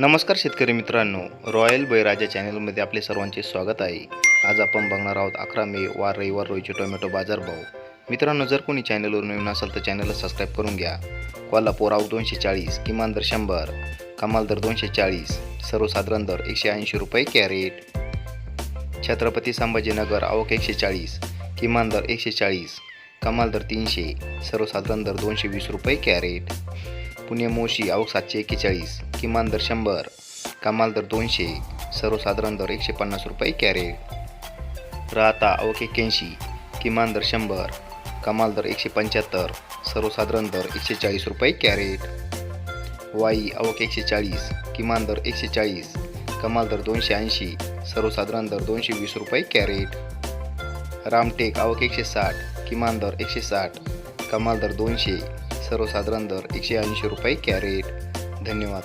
नमस्कार शेतकरी मित्रांनो. रॉयल बैराजा चॅनलमध्ये आपले सर्वांचे स्वागत आहे. आज आपण बघणार आहोत अकरा मे वार रविवार रोजचे टोमॅटो बाजारभाव. मित्रांनो जर कोणी चॅनलवर नवीन असेल तर चॅनलला सबस्क्राईब करून घ्या. कोल्हापूर आऊ दोनशे चाळीस किमान दर शंभर कमाल दर दोनशे चाळीस सर्वसाधारण दर एकशे ऐंशी रुपये कॅरेट. छत्रपती संभाजीनगर आवक एकशे चाळीस किमान दर एकशे चाळीस कमाल दर तीनशे सर्वसाधारण दर दोनशे वीस रुपये कॅरेट. पुणे मोशी आवक सातशे एक्केचाळीस किमान दर शंभर कमाल दर दोनशे सर्वसाधारण दर एकशे पन्नास रुपये कॅरेट राहता आवक एक्क्याऐंशी किमान दर शंभर कमाल दर एकशे पंच्याहत्तर सर्वसाधारण दर एकशे चाळीस रुपये कॅरेट वाई आवक एकशे चाळीस किमान दर एकशे चाळीस कमाल दर दोनशे ऐंशी सर्वसाधारण दर दोनशे वीस रुपये कॅरेट रामटेक आवक एकशे साठ किमान दर एकशे साठ कमाल दर दोनशे सर्वसाधारण दर एकशे ऐंशी रुपये कॅरेट धन्यवाद.